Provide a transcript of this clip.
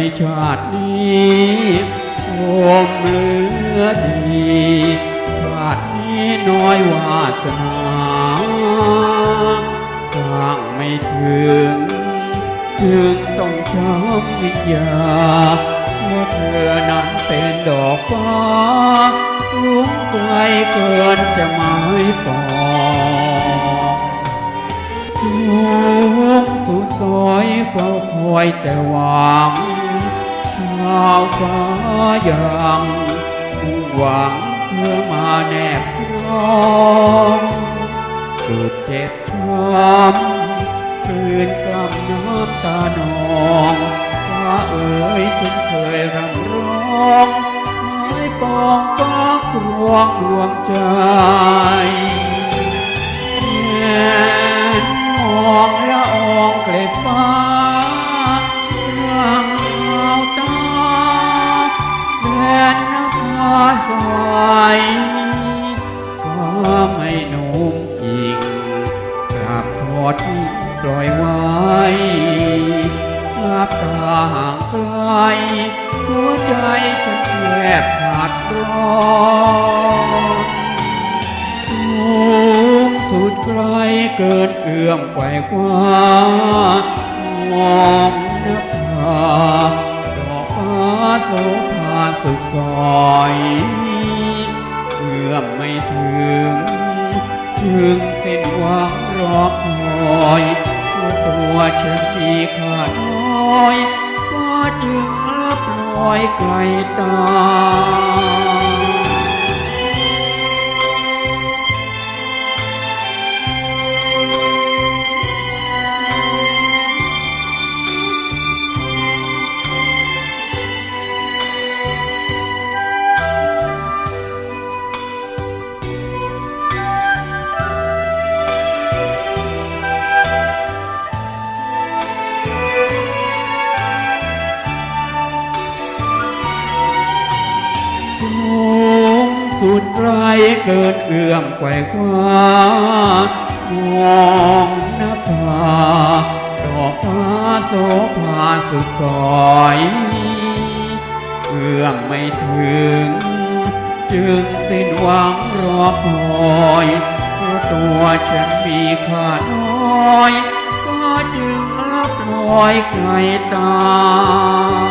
ความรักในชาตินี้โอมเหลือดีชาตินี้น้อยวาสนาสร้างไม่ถึง จึงต้องช้ำวิญญาเพราะเธอนั้นเป็นดอกฟ้ารุ้งไกลเกินจะหมายปองสูงสุดซอยเฝ้าคอยแต่หวังาวฟ้ายังมุ่งหวังเพื่อมาแนบครองสุดเจ็บช้ำคืนกำน้ำตานองฟ้าเอ๋ยฉันเคยรำร้องไม้ปองฟ้าครวงดวงใจแงนมองละออง อที่ปล่อยไว้ลับตาห่างไกลหัวใจฉันแทบขาดรอนสูงสุดไกลเกินเอื้อมไกวกว่ามองนภาดอกฟ้าโสภาสุดซอยเอื้อมไม่ถึง ถึงสิ้นหวังรอคอยเพราตัวฉันมีค่าน้อยก็จึงลับลอยไกลตา สุดไกลเกินเอื้อมไกวคว้ามองนภาดอกฟ้าโสภาสุดสอยเอื้อมไม่ถึง จึงสิ้นหวังรอคอยเพราะตัวฉันมีค่าน้อย ก็จึงลับลอยไกลตา